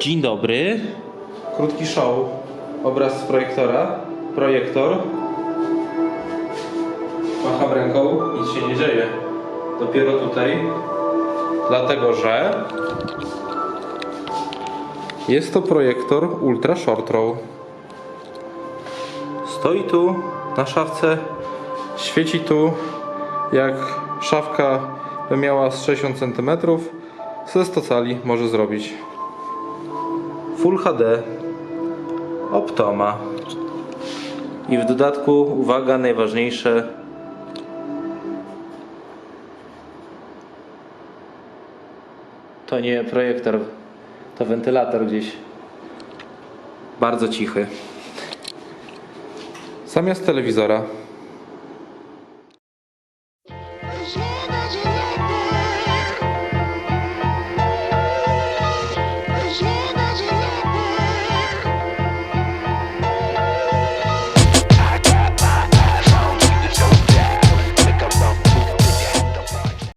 Dzień dobry. Krótki show. Obraz z projektora. Projektor. Macham ręką, nic się nie dzieje. Dopiero tutaj. Dlatego, że jest to projektor Ultra Short. Stoi tu na szafce, świeci tu jak szafka by miała z 60 cm. Ze 100 cali może zrobić. Full HD, Optoma. I w dodatku, uwaga, najważniejsze. To nie projektor, to wentylator gdzieś. Bardzo cichy. Zamiast telewizora